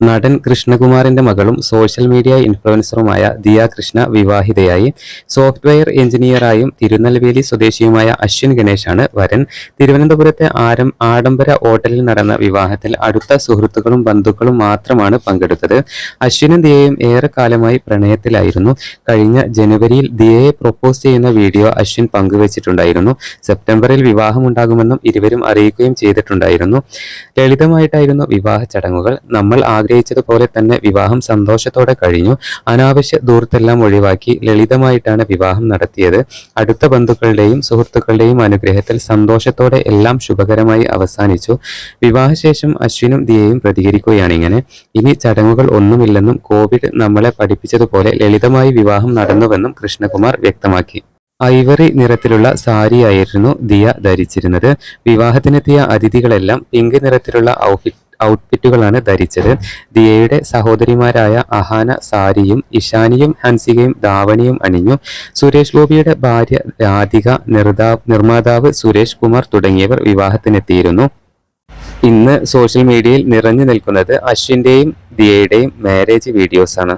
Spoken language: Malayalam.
നടൻ കൃഷ്ണകുമാറിന്റെ മകളും സോഷ്യൽ മീഡിയ ഇൻഫ്ലുവൻസറുമായ ദിയ കൃഷ്ണ വിവാഹിതയായി. സോഫ്റ്റ്വെയർ എഞ്ചിനീയറായും തിരുനെൽവേലി സ്വദേശിയുമായ അശ്വിൻ ഗണേശാണ് വരൻ. തിരുവനന്തപുരത്തെ ആരം ആഡംബര ഹോട്ടലിൽ നടന്ന വിവാഹത്തിൽ അടുത്ത സുഹൃത്തുക്കളും ബന്ധുക്കളും മാത്രമാണ് പങ്കെടുത്തത്. അശ്വിനും ദിയയും ഏറെക്കാലമായി പ്രണയത്തിലായിരുന്നു. കഴിഞ്ഞ ജനുവരിയിൽ ദിയയെ പ്രൊപ്പോസ് ചെയ്യുന്ന വീഡിയോ അശ്വിൻ പങ്കുവച്ചിട്ടുണ്ടായിരുന്നു. സെപ്റ്റംബറിൽ വിവാഹമുണ്ടാകുമെന്നും ഇരുവരും അറിയിക്കുകയും ചെയ്തിട്ടുണ്ടായിരുന്നു. ലളിതമായിട്ടായിരുന്നു വിവാഹ ചടങ്ങുകൾ. നമ്മൾ ആഗ്രഹിച്ചതുപോലെ തന്നെ വിവാഹം സന്തോഷത്തോടെ കഴിഞ്ഞു. അനാവശ്യ ദൂരത്തെല്ലാം ഒഴിവാക്കി ലളിതമായിട്ടാണ് വിവാഹം നടത്തിയത്. അടുത്ത ബന്ധുക്കളുടെയും സുഹൃത്തുക്കളുടെയും അനുഗ്രഹത്തിൽ സന്തോഷത്തോടെ എല്ലാം ശുഭകരമായി അവസാനിച്ചു. വിവാഹശേഷം അശ്വിനും ദിയയും പ്രതികരിക്കുകയാണ് ഇങ്ങനെ. ഇനി ചടങ്ങുകൾ ഒന്നുമില്ലെന്നും കോവിഡ് നമ്മളെ പഠിപ്പിച്ചതുപോലെ ലളിതമായി വിവാഹം നടന്നുവെന്നും കൃഷ്ണകുമാർ വ്യക്തമാക്കി. ഐവറി നിറത്തിലുള്ള സാരിയായിരുന്നു ദിയ ധരിച്ചിരുന്നത്. വിവാഹത്തിനെത്തിയ അതിഥികളെല്ലാം പിങ്ക് നിറത്തിലുള്ള ഔട്ട്ഫിറ്റ് ഔട്ട്ഫിറ്റുകളാണ് ധരിച്ചത്. ദിയയുടെ സഹോദരിമാരായ അഹാന സാരിയും ഇഷാനിയും ഹൻസികയും ധാവണിയും അണിഞ്ഞു. സുരേഷ് ഗോപിയുടെ ഭാര്യ രാധിക നിർമ്മാതാവ് സുരേഷ് കുമാർ തുടങ്ങിയവർ വിവാഹത്തിനെത്തിയിരുന്നു. ഇന്ന് സോഷ്യൽ മീഡിയയിൽ നിറഞ്ഞു നിൽക്കുന്നത് അശ്വിന്റെയും ദിയയുടെയും മാരേജ് വീഡിയോസാണ്.